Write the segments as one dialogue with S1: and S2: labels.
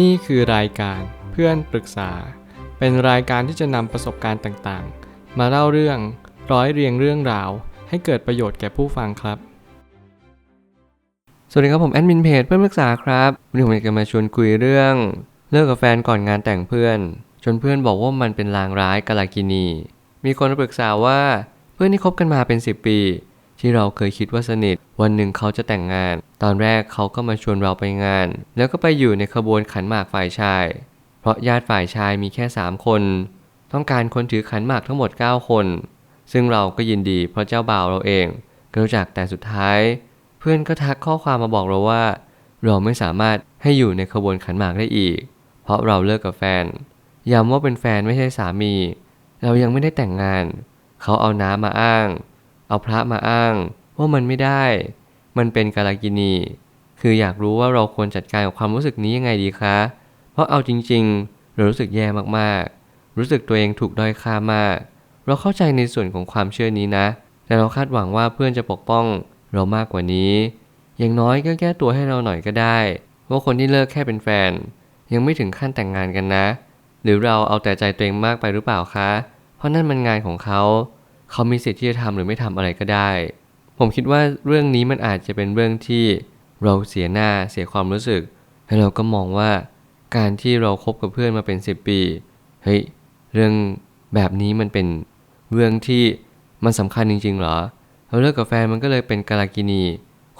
S1: นี่คือรายการเพื่อนปรึกษา เป็นรายการที่จะนำประสบการณ์ต่างๆ มาเล่าเรื่องร้อยเรียงเรื่องราว ให้เกิดประโยชน์แก่ผู้ฟังครับ
S2: สวัสดีครับผมแอดมินเพจเพื่อนปรึกษาครับวันนี้ผมอยากจะมาชวนคุยเรื่อง เลิกกับแฟนก่อนงานแต่งเพื่อน จนเพื่อนบอกว่ามันเป็นลางร้ายกาลากินี มีคนปรึกษาว่าเพื่อนที่คบกันมาเป็น 10 ปี ที่เราเคยคิดว่าสนิท วันหนึ่งเขาจะแต่งงาน ตอนแรกเขาก็มาชวนเราไปงาน แล้วก็ไปอยู่ในขบวนขันหมากฝ่ายชาย เพราะญาติฝ่ายชายมีแค่ 3 คน ต้องการคนถือขันหมากทั้งหมด 9 คน ซึ่งเราก็ยินดีเพราะเจ้าบ่าวเราเองก็รู้จักแต่สุดท้าย เพื่อนก็ทักข้อความมาบอกเราว่า เราไม่สามารถให้อยู่ในขบวนขันหมากได้อีก เพราะเราเลิกกับแฟนย้ำว่าเป็นแฟนไม่ใช่สามี เรายังไม่ได้แต่งงาน เขาเอาน้ำมาอ้าง เอาพระมาอ้างว่ามันไม่ได้ มันเป็นกาลากินี คืออยากรู้ว่าเราควรจัดการกับความรู้สึกนี้ยังไงดีคะ เพราะเอาจริงๆ เรารู้สึกแย่มากๆ รู้สึกตัวเองถูกด้อยค่ามาก เราเข้าใจในส่วนของความเชื่อนี้นะ แต่เราคาดหวังว่าเพื่อนจะปกป้องเรามากกว่านี้ อย่างน้อยก็แก้ตัวให้เราหน่อยก็ได้ ว่าคนที่เลิกแค่เป็นแฟน ยังไม่ถึงขั้นแต่งงานกันนะ หรือเราเอาแต่ใจตัวเองมากไปหรือเปล่าคะ เพราะนั่นมันงานของเขา เขามีสิทธิ์ที่จะทำหรือไม่ทำอะไรก็ได้ ผมคิดว่าเรื่องนี้มันอาจจะเป็นเรื่องที่เราเสียหน้าเสียความรู้สึก แล้วเราก็มองว่าการที่เราคบกับเพื่อนมาเป็น10ปี เฮ้ย เรื่องแบบนี้มันเป็นเรื่องที่มันสำคัญจริงๆเหรอ เราเลิกกับแฟนมันก็เลยเป็นกาลากินี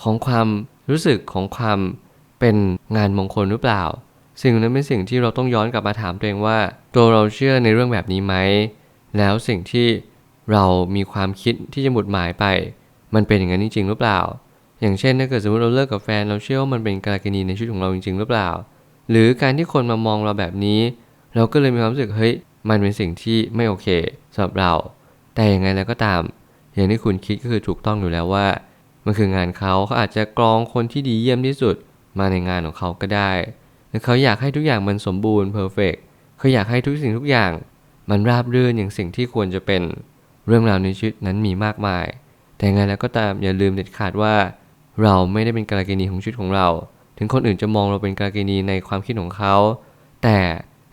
S2: ของความรู้สึกของความเป็นงานมงคลหรือเปล่า สิ่งนั้นเป็นสิ่งที่เราต้องย้อนกลับมาถามตัวเองว่า ตัวเราเชื่อในเรื่องแบบนี้ไหม แล้วสิ่งที่ เรามีความคิดที่จะหมุดหมายไป มันเป็นอย่างนั้นจริงๆหรือเปล่า อย่างเช่นถ้าเกิดสมมติเราเลิกกับแฟนเราเชื่อว่ามันเป็นกาลกินีในชีวิตของเราจริงๆหรือเปล่า หรือการที่คนมามองเราแบบนี้ เราก็เลยมีความรู้สึกเฮ้ยมันเป็นสิ่งที่ไม่โอเคสำหรับเรา แต่อยังไงแล้วก็ตาม อย่างที่คุณคิดก็คือถูกต้องอยู่แล้วว่า มันคืองานเขาเขาอาจจะกรองคนที่ดีเยี่ยมที่สุดมาในงานของเขาก็ได้หรือเขาอยากให้ทุกอย่างมันสมบูรณ์เพอร์เฟกเขาอยากให้ทุกสิ่งทุกอย่าง มันราบรื่นอย่างสิ่งที่ควรจะเป็น เรื่องราวในชีวิตนั้นมีมากมาย แต่งไงแล้วก็ตามอย่าลืมเด็ดขาดว่า เราไม่ได้เป็นกาลกินีของชีวิตของเรา ถึงคนอื่นจะมองเราเป็นกาลกินีในความคิดของเขา แต่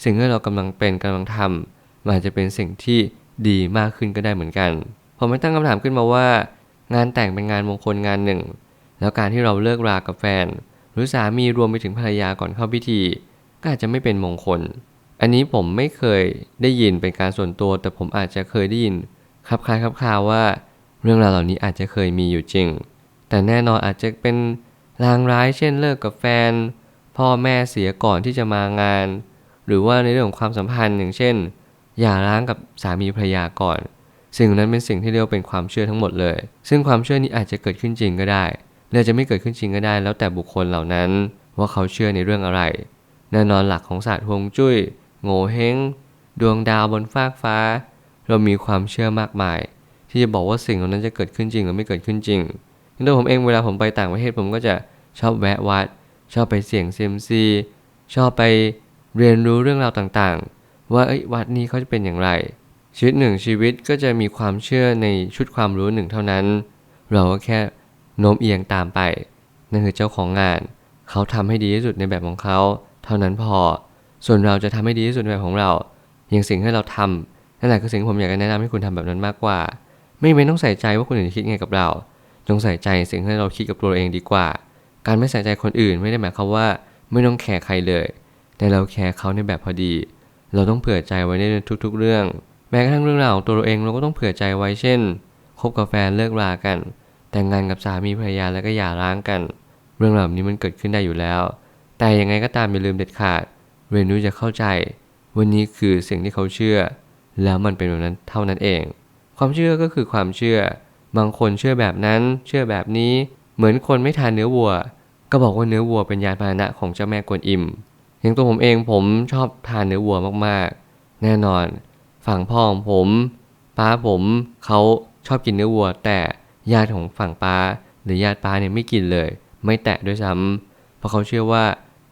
S2: สิ่งที่เรากำลังเป็นกำลังทำมันอาจจะเป็นสิ่งที่ดีมากขึ้นก็ได้เหมือนกัน ผมไม่ตั้งคำถามขึ้นมาว่า งานแต่งเป็นงานมงคลงานหนึ่ง แล้วการที่เราเลิกรากับแฟน หรือสามีรวมไปถึงภรรยาก่อนเข้าพิธี ก็อาจจะไม่เป็นมงคล อันนี้ผมไม่เคยได้ยินเป็นการส่วนตัว แต่ผมอาจจะเคยได้ยิน ครับคล้ายครับคาว่า เรื่องราวเหล่านี้อาจจะเคยมีอยู่จริง แต่แน่นอนอาจจะเป็นลางร้ายเช่นเลิกกับแฟน พ่อแม่เสียก่อนที่จะมางาน หรือว่าในเรื่องของความสัมพันธ์อย่างเช่นอย่าร้างกับสามีภรรยาก่อน สิ่งนั้นเป็นสิ่งที่เรียกว่าเป็นความเชื่อทั้งหมดเลย ซึ่งความเชื่อนี้อาจจะเกิดขึ้นจริงก็ได้หรือจจะไม่เกิดขึ้นจริงก็ได้ แล้วแต่บุคคลเหล่านั้น ว่าเขาเชื่อในเรื่องอะไร แน่นอนหลักของศาสตร์ฮวงจุ้ยโง่เฮงดวงดาวบนฟากฟ้า เรามีความเชื่อมากมาย ที่จะบอกว่าสิ่งเหล่านั้นจะเกิดขึ้นจริงหรือไม่เกิดขึ้นจริงอย่างตัวผมเองเวลาผมไปต่างประเทศผมก็จะชอบแวะวัด ชอบไปเสี่ยงเซียมซีชอบไปเรียนรู้เรื่องราวต่างๆ ว่าวัดนี้เขาจะเป็นอย่างไร ชีวิตหนึ่งชีวิตก็จะมีความเชื่อในชุดความรู้หนึ่งเท่านั้น เราก็แค่โน้มเอียงตามไป นั่นคือเจ้าของงาน เขาทำให้ดีที่สุดในแบบของเขา เท่านั้นพอ ส่วนเราจะทำให้ดีที่สุดในแบบของเรา อย่างสิ่งที่เราทำ นั่นแหละคือสิ่งที่ผมอยากจะแนะนำให้คุณทำแบบนั้นมากกว่า ไม่ไม่ต้องใส่ใจว่าคนอื่นจะคิดไงกับเรา จงใส่ใจสิ่งที่เราคิดกับตัวเราเองดีกว่า การไม่ใส่ใจคนอื่นไม่ได้หมายความว่าไม่ต้องแคร์ใครเลย แต่เราแคร์เขาในแบบพอดี เราต้องเผื่อใจไว้ในทุก ๆ เรื่อง แม้กระทั่งเรื่องราวของตัวเราเองเราก็ต้องเผื่อใจไว้เช่นคบกับแฟนเลิกรากัน แต่งงานกับสามีภรรยาแล้วก็หย่าร้างกัน เรื่องราวแบบนี้มันเกิดขึ้นได้อยู่แล้ว แต่ยังไงก็ตามอย่าลืมเด็ดขาด เรียนรู้จะเข้าใจ วันนี้คือสิ่งที่เขาเชื่อ แล้วมันเป็นแบบนั้นเท่านั้นเอง ความเชื่อก็คือความเชื่อ บางคนเชื่อแบบนั้น เชื่อแบบนี้ เหมือนคนไม่ทานเนื้อวัว ก็บอกว่าเนื้อวัวเป็นยานพาหนะของเจ้าแม่กวนอิม อย่างตัวผมเองผมชอบทานเนื้อวัวมากๆ แน่นอน ฝั่งพ่อของผมป้าผมเขาชอบกินเนื้อวัว แต่ญาติของฝั่งป้าหรือญาติป้าเนี่ยไม่กินเลย ไม่แตะด้วยซ้ำเพราะเขาเชื่อว่า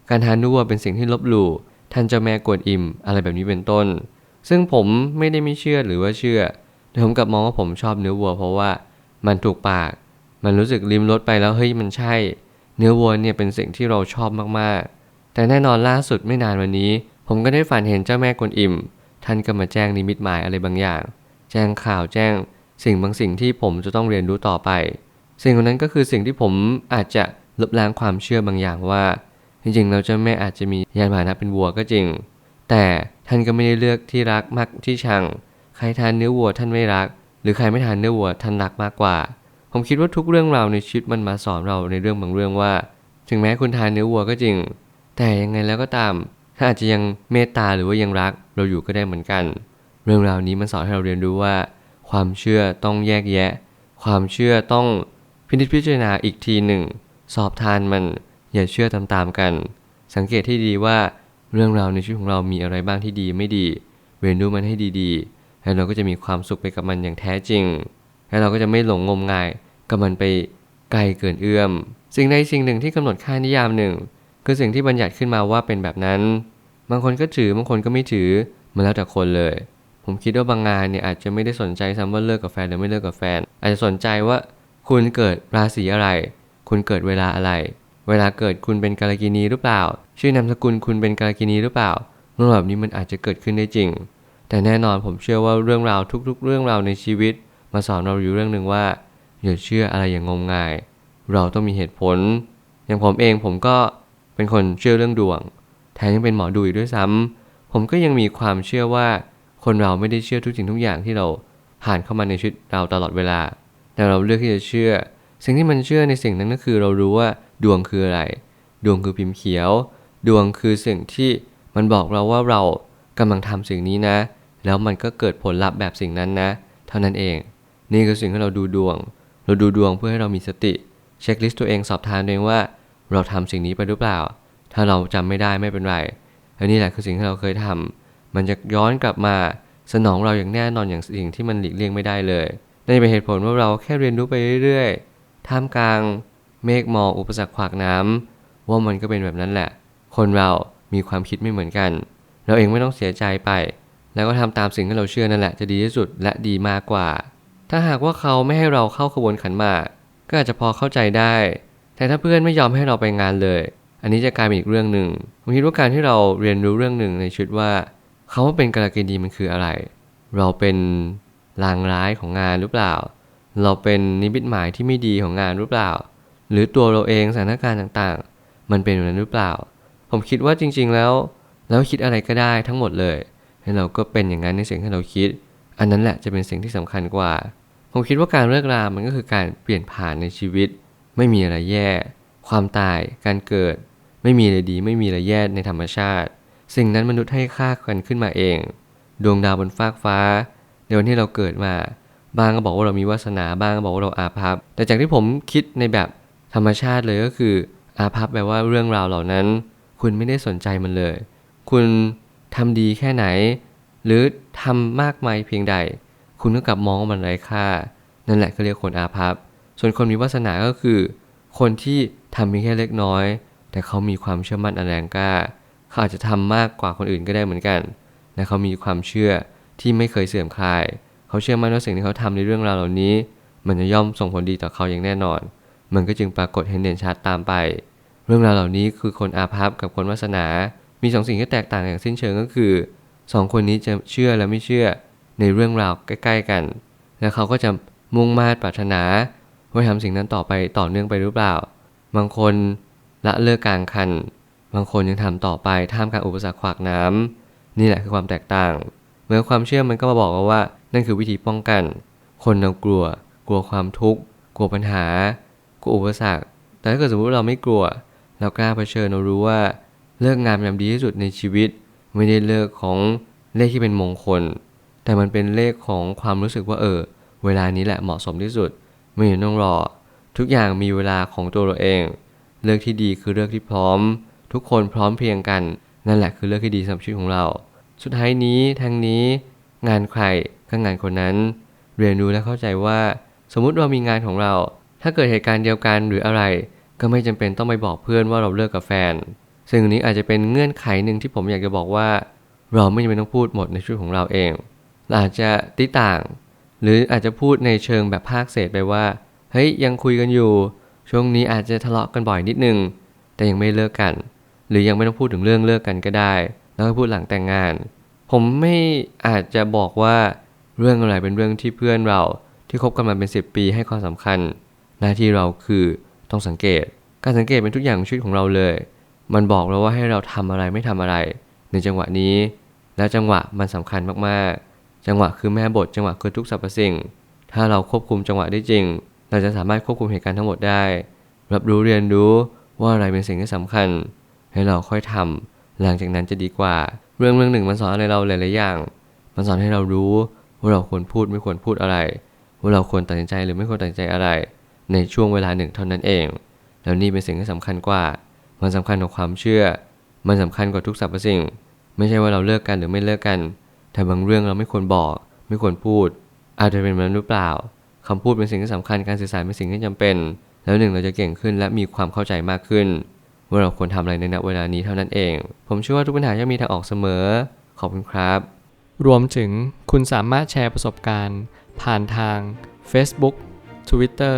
S2: การทานเนื้อวัวเป็นสิ่งที่ลบหลู่ท่านเจ้าแม่กวนอิม อะไรแบบนี้เป็นต้น ซึ่งผมไม่ได้ไม่เชื่อหรือว่าเชื่อแต่ผมกลับมองว่าผมชอบเนื้อวัว เพราะว่ามันถูกปาก มันรู้สึกลิ้มรสไปแล้วเฮ้ยมันใช่ เนื้อวัวเนี่ยเป็นสิ่งที่เราชอบมากๆ แต่แน่นอนล่าสุดไม่นานวันนี้ ผมก็ได้ฝันเห็นเจ้าแม่กวนอิม ท่านก็มาแจ้งนิมิตหมายอะไรบางอย่าง แจ้งข่าวแจ้ง สิ่งบางสิ่งที่ผมจะต้องเรียนรู้ต่อไป สิ่งนั้นก็คือสิ่งที่ผมอาจจะลบล้างความเชื่อบางอย่างว่า จริงๆเราเจ้าแม่อาจจะมียานพาหนะเป็นวัวก็จริง แต่ท่านก็ไม่ได้เลือกที่รักมากที่ชัง ใครทานเนื้อวัวท่านไม่รัก หรือใครไม่ทานเนื้อวัวท่านรักมากกว่า ผมคิดว่าทุกเรื่องราวในชีวิตมันมาสอนเราในเรื่องบางเรื่องว่า ถึงแม้คุณทานเนื้อวัวก็จริง แต่ยังไงแล้วก็ตามท่านอาจจะยังเมตตาหรือว่ายังรักเราอยู่ก็ได้เหมือนกัน เรื่องราวนี้มันสอนให้เราเรียนรู้ว่า ความเชื่อต้องแยกแยะ ความเชื่อต้องพินิจพิจารณาอีกทีหนึ่ง สอบทานมันอย่าเชื่อตามๆกัน สังเกตที่ดีว่า เรื่องราวในชีวิตของเรามีอะไรบ้างที่ดีไม่ดี เรียนรู้มันให้ดีๆ แล้วเราก็จะมีความสุขไปกับมันอย่างแท้จริง แล้วเราก็จะไม่หลงงมงายกับมันไปไกลเกินเอื้อม สิ่งใดสิ่งหนึ่งที่กำหนดค่านิยามหนึ่ง คือสิ่งที่บัญญัติขึ้นมาว่าเป็นแบบนั้น บางคนก็ถือบางคนก็ไม่ถือมันแล้วแต่คนเลย ผมคิดว่าบางงานเนี่ยอาจจะไม่ได้สนใจซ้ำว่าเลิกกับแฟนหรือไม่เลิกกับแฟน อาจจะสนใจว่าคุณเกิดราศีอะไร คุณเกิดเวลาอะไร เวลาเกิดคุณเป็นกาลกินีหรือเปล่า ชื่อนามสกุลคุณเป็นกาลกินีหรือเปล่าเรื่องแบบนี้มันอาจจะเกิดขึ้นได้จริง แต่แน่นอนผมเชื่อว่าเรื่องราวทุกๆ เรื่องราวในชีวิต มาสอนเราอยู่เรื่องหนึ่งว่าอย่าเชื่ออะไรอย่างงมงาย เราต้องมีเหตุผล อย่างผมเองผมก็เป็นคนเชื่อเรื่องดวงแถมยังเป็นหมอดูอีกด้วยซ้ำผมก็ยังมีความเชื่อว่าคนเราไม่ได้เชื่อทุกสิ่งทุกอย่างที่เราผ่านเข้ามาในชีวิตเราตลอดเวลา แต่เราเลือกที่จะเชื่อ สิ่งที่มันเชื่อในสิ่งนั้นก็คือเรารู้ว่า ดวงคืออะไร ดวงคือพิมพ์เขียว ดวงคือสิ่งที่มันบอกเราว่าเรากำลังทำสิ่งนี้นะ แล้วมันก็เกิดผลลัพธ์แบบสิ่งนั้นนะ เท่านั้นเอง นี่คือสิ่งที่เราดูดวง เราดูดวงเพื่อให้เรามีสติ เช็คลิสต์ตัวเองสอบทานตัวเองว่า เราทำสิ่งนี้ไปหรือเปล่า ถ้าเราจำไม่ได้ไม่เป็นไร อันนี้แหละคือสิ่งที่เราเคยทำมันจะย้อนกลับมาสนองเราอย่างแน่นอนอย่างสิ่งที่มันหลีกเลี่ยงไม่ได้เลยนั่นเป็นเหตุผลว่าเราแค่เรียนรู้ไปเรื่อยๆ ท่ามกลาง เมฆหมอกอุปสรรคขวากน้ำว่ามันก็เป็นแบบนั้นแหละ คนเรามีความคิดไม่เหมือนกัน เราเองไม่ต้องเสียใจไป แล้วก็ทำตามสิ่งที่เราเชื่อนั่นแหละจะดีที่สุดและดีมากกว่า ถ้าหากว่าเขาไม่ให้เราเข้าขบวนขันหมากก็อาจจะพอเข้าใจได้ แต่ถ้าเพื่อนไม่ยอมให้เราไปงานเลย อันนี้จะกลายเป็นอีกเรื่องหนึ่งผมคิดว่าการที่เราเรียนรู้เรื่องหนึ่งในชีวิตว่าเขาว่าเป็นกาลกินีมันคืออะไร เราเป็นลางร้ายของงานหรือเปล่า เราเป็นนิมิตหมายที่ไม่ดีของงานหรือเปล่า หรือตัวเราเองสถานการณ์ต่างๆ มันเป็นแบบนั้นหรือเปล่า ผมคิดว่าจริง ๆ แล้วเราคิดอะไรก็ได้ทั้งหมดเลยให้เราก็เป็นอย่างนั้นในสิ่งที่เราคิด อันนั้นแหละจะเป็นสิ่งที่สำคัญกว่า ผมคิดว่าการเลิกรามันก็คือการเปลี่ยนผ่านในชีวิต ไม่มีอะไรแย่ ความตาย การเกิด ไม่มีอะไรดี ไม่มีอะไรแย่ในธรรมชาติ สิ่งนั้นมนุษย์ให้ค่ากันขึ้นมาเอง ดวงดาวบนฟากฟ้า ในวันที่เราเกิดมา บางก็บอกว่าเรามีวาสนา บางก็บอกว่าเราอาภัพ แต่จากที่ผมคิดในแบบ ธรรมชาติเลยก็คือ อาภัพแปลว่าเรื่องราวเหล่านั้น คุณไม่ได้สนใจมันเลย คุณทำดีแค่ไหน หรือทำมากมายเพียงใด คุณก็กลับมองว่ามันไร้ค่า นั่นแหละก็เรียกคนอาภัพ ส่วนคนมีวาสนาก็คือ คนที่ทำเพียงแค่เล็กน้อย แต่เขามีความเชื่อมั่นอันแรงกล้า เขาอาจจะทำมากกว่าคนอื่นก็ได้เหมือนกันและเขามีความเชื่อที่ไม่เคยเสื่อมคลาย เขาเชื่อมั่นว่าสิ่งที่เขาทำในเรื่องราวเหล่านี้ มันจะย่อมส่งผลดีต่อเขาอย่างแน่นอน มันก็จึงปรากฏเห็นเด่นชัดตามไป เรื่องราวเหล่านี้คือคนอาภัพกับคนวาสนา มีสองสิ่งที่แตกต่างอย่างสิ้นเชิงก็คือสองคนนี้จะเชื่อและไม่เชื่อในเรื่องราวใกล้ ๆกัน แล้วเขาก็จะมุ่งมา่ปรารถนาว่าทำสิ่งนั้นต่อไปต่อเนื่องไปหรือเปล่า บางคนละเลิกกลางคัน บางคนยังทำต่อไปท่ามกลางอุปสรรคขวากน้ำนี่แหละคือความแตกต่าง เมื่อความเชื่อมันก็มาบอกว่า นั่นคือวิธีป้องกัน คนเรากลัว กลัวความทุกข์ กลัวปัญหา กลัวอุปสรรค แต่ถ้าเกิดสมมติเราไม่กลัว เรากล้าเผชิญเรารู้ว่าเลิกงามยามดีที่สุดในชีวิต ไม่ได้เลิกของเลขที่เป็นมงคล แต่มันเป็นเลขของความรู้สึกว่าเออ เวลานี้แหละเหมาะสมที่สุด ไม่ต้องรอ ทุกอย่างมีเวลาของตัวเราเอง เลือกที่ดีคือเลือกที่พร้อม ทุกคนพร้อมเพียงกัน นั่นแหละคือเลือกที่ดีสำหรับชีวิตของเรา สุดท้ายนี้ทางนี้ งานใครก็งานคนนั้น เรียนรู้และเข้าใจว่า สมมุติเรามีงานของเรา ถ้าเกิดเหตุการณ์เดียวกันหรืออะไร ก็ไม่จำเป็นต้องไปบอกเพื่อนว่าเราเลิกกับแฟน ซึ่งนี้อาจจะเป็นเงื่อนไขหนึ่งที่ผมอยากจะบอกว่า เราไม่จำเป็นต้องพูดหมดในชีวิตของเราเองเราอาจจะติต่าง หรืออาจจะพูดในเชิงแบบภาคเศษไปว่า เฮ้ยยังคุยกันอยู่ ช่วงนี้อาจจะทะเลาะกันบ่อยนิดนึง แต่ยังไม่เลิกกัน หรือยังไม่ต้องพูดถึงเรื่องเลิกกันก็ได้ แล้วก็พูดหลังแต่งงาน ผมไม่อาจจะบอกว่าเรื่องอะไรเป็นเรื่องที่เพื่อนเราที่คบกันมาเป็น 10 ปีให้ความสำคัญ หน้าที่เราคือต้องสังเกต การสังเกตเป็นทุกอย่างของชีวิตของเราเลย มันบอกเราว่าให้เราทำอะไรไม่ทำอะไร ในจังหวะนี้ แล้วจังหวะมันสำคัญมากๆ จังหวะคือแม่บท จังหวะคือทุกสรรพสิ่ง ถ้าเราควบคุมจังหวะได้จริง เราจะสามารถควบคุมเหตุการณ์ทั้งหมดได้ รับรู้เรียนรู้ว่าอะไรเป็นสิ่งที่สำคัญ ให้เราค่อยทำหลังจากนั้นจะดีกว่า เรื่องเรื่องหนึ่งมันสอนอะไรเราหลายๆอย่าง มันสอนให้เรารู้ว่าเราควรพูดไม่ควรพูดอะไร ว่าเราควรตัดสินใจหรือไม่ควรตัดสินใจอะไร ในช่วงเวลาหนึ่งเท่านั้นเอง แล้วนี่เป็นสิ่งที่สำคัญกว่า มันสำคัญกว่าความเชื่อ มันสำคัญกว่าทุกสรรพสิ่ง ไม่ใช่ว่าเราเลิกกันหรือไม่เลิกกัน แต่บางเรื่องเราไม่ควรบอก ไม่ควรพูด อาจจะเป็นแบบนั้นหรือเปล่าคำพูดเป็นสิ่งที่สำคัญการสื่อสารเป็นสิ่งที่จำเป็น แล้วหนึ่งเราจะเก่งขึ้นและมีความเข้าใจมากขึ้น ว่าเราควรทำอะไรในณเวลานี้เท่านั้นเอง ผมเชื่อว่าทุกปัญหาย่อมมีทางออกเสมอ ขอบคุณครับ
S1: รวมถึงคุณสามารถแชร์ประสบการณ์ ผ่านทาง Facebook Twitter